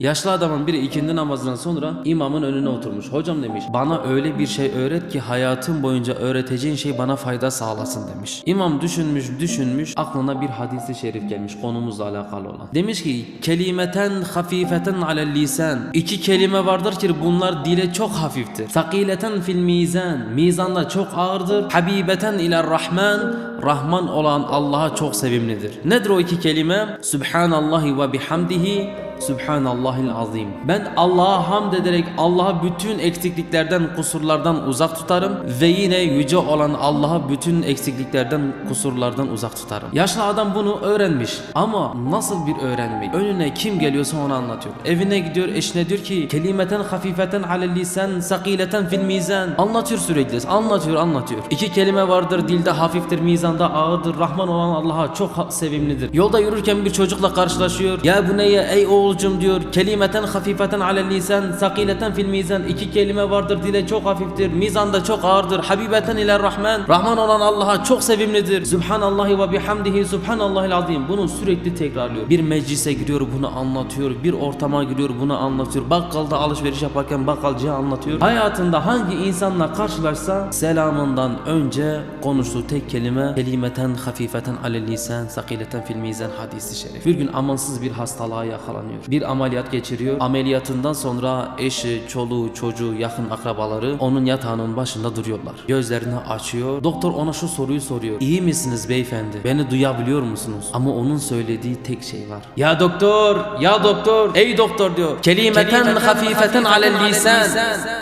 Yaşlı adamın biri ikindi namazından sonra imamın önüne oturmuş. Hocam demiş bana öyle bir şey öğret ki hayatım boyunca öğreteceğin şey bana fayda sağlasın demiş. İmam düşünmüş düşünmüş aklına bir hadisi şerif gelmiş konumuzla alakalı olan. Demiş ki kelimeten hafifeten alel lisan. İki kelime vardır ki bunlar dile çok hafiftir. Sakileten fil mizan. Mizanda çok ağırdır. Habibeten iler rahman. Rahman olan Allah'a çok sevimlidir. Nedir o iki kelime? Subhanallahi ve bihamdihi Subhanallahil azim. Ben Allah'a hamd ederek Allah'a bütün eksikliklerden, kusurlardan uzak tutarım ve yine yüce olan Allah'a bütün eksikliklerden, kusurlardan uzak tutarım. Yaşlı adam bunu öğrenmiş ama nasıl bir öğrenmek? Önüne kim geliyorsa onu anlatıyor. Evine gidiyor, eşine diyor ki kelimeten hafifeten alel lisan, sakileten fil mizan. Anlatıyor sürekli. Anlatıyor, anlatıyor. İki kelime vardır, dilde hafiftir, mizanda ağırdır. Rahman olan Allah'a çok sevimlidir. Yolda yürürken bir çocukla karşılaşıyor. Ya bu neye ey oğulcum diyor. Kelimeten hafifeten alel lisan, sakileten fil mizan. İki kelime vardır, dile çok hafiftir, mizanda çok ağırdır. Habibeten ile Rahman. Rahman olan Allah'a çok sevimlidir. Subhanallahi ve bihamdihi subhanallahil azim. Bunu sürekli tekrarlıyor. Bir meclise giriyor bunu anlatıyor. Bir ortama giriyor bunu anlatıyor. Bakkalda alışveriş yaparken bakkalcıya anlatıyor. Hayatında hangi insanla karşılaşsa selamından önce konuştuğu tek kelime kelimeten hafifeten alel lisan sakileten fil mizan hadisi şerif. Bir gün amansız bir hastalığa yakalanıyor. Bir ameliyat geçiriyor. Ameliyatından sonra eşi, çoluğu, çocuğu, yakın akrabaları onun yatağının başında duruyorlar. Gözlerini açıyor. Doktor ona şu soruyu soruyor. İyi misiniz beyefendi? Beni duyabiliyor musunuz? Ama onun söylediği tek şey var. Ya doktor, ya doktor, ey doktor diyor. Kelimeten hafifeten alel lisan.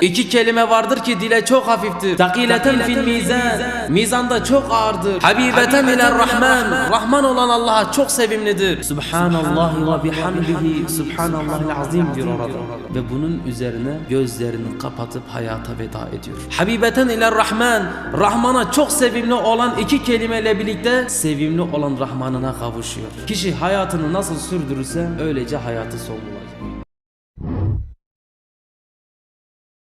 İki kelime vardır ki dile çok hafiftir. Takileten fil mizan. Mizanda çok ağırdır. Habibeten ile Rahman. Rahman olan Allah'a çok sevimlidir. Subhanallahi ve bihamdihi subhanallahil azim diyor orada. Ve bunun üzerine gözlerini kapatıp hayata veda ediyor. Habibeten ile Rahman. Rahman'a çok sevimli olan iki kelimeyle birlikte sevimli olan Rahman'ına kavuşuyor. Kişi hayatını nasıl sürdürürse öylece hayatı son bulacak.